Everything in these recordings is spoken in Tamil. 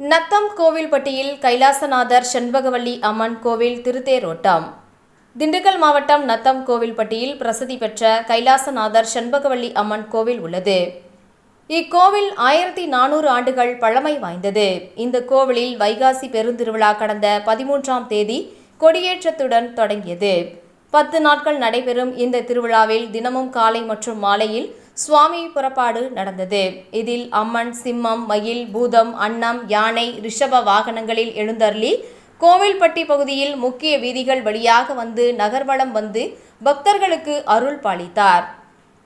நத்தம் கோவில்பட்டியில் கைலாசநாதர் செண்பகவல்லி அம்மன் கோவில் திருத்தேரோட்டம். திண்டுக்கல் மாவட்டம் நத்தம் கோவில்பட்டியில் பிரசித்தி பெற்ற கைலாசநாதர் செண்பகவல்லி அம்மன் கோவில் உள்ளது. இக்கோவில் ஆயிரத்தி நானூறு ஆண்டுகள் பழமை வாய்ந்தது. இந்த கோவிலில் வைகாசி பெருந்திருவிழா கடந்த பதிமூன்றாம் தேதி கொடியேற்றத்துடன் தொடங்கியது. பத்து நாட்கள் நடைபெறும் இந்த திருவிழாவில் தினமும் காலை மற்றும் மாலையில் சுவாமி புறப்பாடு நடந்தது. இதில் அம்மன் சிம்மம் மயில் பூதம் அன்னம் யானை ரிஷப வாகனங்களில் எழுந்தருளி கோவில்பட்டி பகுதியில் முக்கிய வீதிகள் வழியாக வந்து நகர்வலம் வந்து பக்தர்களுக்கு அருள் பாலித்தார்.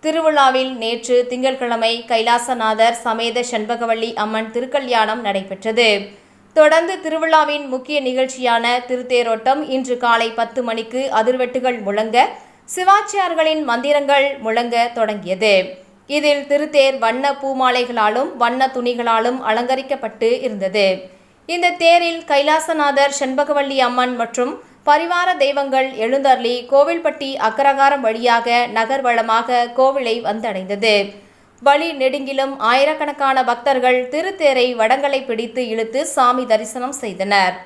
திருவிழாவில் நேற்று திங்கட்கிழமை கைலாசநாதர் சமேத செண்பகவள்ளி அம்மன் திருக்கல்யாணம் நடைபெற்றது. தொடர்ந்து திருவிழாவின் முக்கிய நிகழ்ச்சியான திருத்தேரோட்டம் இன்று காலை பத்து மணிக்கு அதிர்வெட்டுகள் முழங்க சிவாச்சியார்களின் மந்திரங்கள் முழங்க தொடங்கியது. இதில் திருத்தேர் வண்ண பூமாலைகளாலும் வண்ண துணிகளாலும் அலங்கரிக்கப்பட்டு இருந்தது. இந்த தேரில் கைலாசநாதர் செண்பகவல்லி அம்மன் மற்றும் பரிவார தெய்வங்கள் எழுந்தருளி கோவில்பட்டி அக்கரகாரம் வழியாக நகர்வளமாக கோவிலை வந்தடைந்தது. வழி நெடுங்கிலும் ஆயிரக்கணக்கான பக்தர்கள் திருத்தேரை வடங்களை பிடித்து இழுத்து சாமி தரிசனம் செய்தனர்.